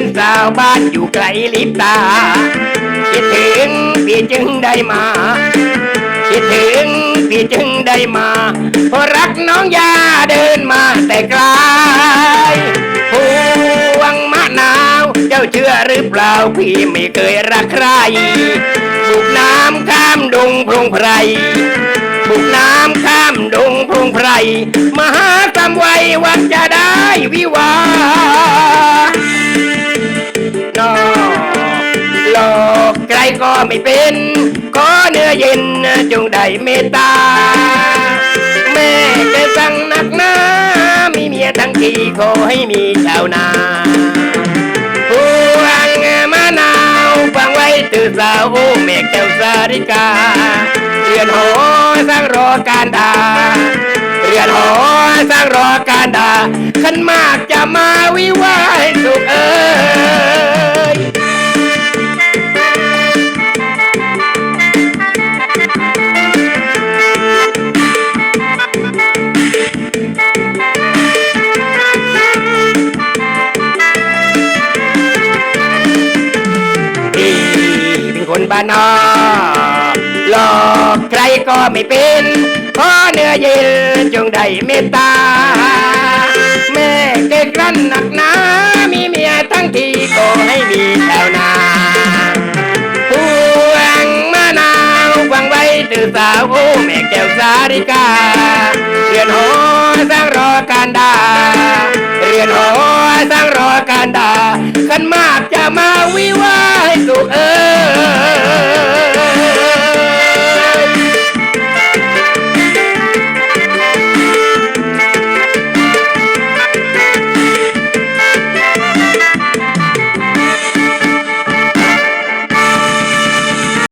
เป็นสาวบ้านอยู่ไกลลิบตา คิดถึงพี่จึงได้มา คิดถึงพี่จึงได้มาเพราะรักน้องยาเดินมาแต่ไกลพวงมะนาว เจ้าเชื่อหรือเปล่าพี่ไม่เคยรักใครบุกน้ำข้ามดงพรงไพรบุกน้ำข้ามดงพรงไพรมหากรรมไว้วันจะได้วิวา อกใครก็ไม่เป็น ขอเนื้อเย็นจงได้เมตตา แม่จะสั่งหนักหนามีเมียทั้งทีขอให้มีชาวนาพวงมะนาวฟังไว้ตื่นสาวโอ้แม่แก้วสาริกาเรือนหอสร้างรอการดาเรือนหอสร้างรอการดาขันมากจะมาวิวาให้สุขเอ้ย บ้านนอกหลอกใครก็ไม่เป็นขอเนื้อเย็นจงได้เมตตา แม่เก่งรั้นหนักหนา มีเมียทั้งทีก็ให้มีชาวนาพวงมะนาวฟังไว้ตื่นสาวโอ้แม่แก้วสาริกาเรือนหอสร้างรอการดาเรือนหอสร้างรอการดาขันมากจะมาวิวา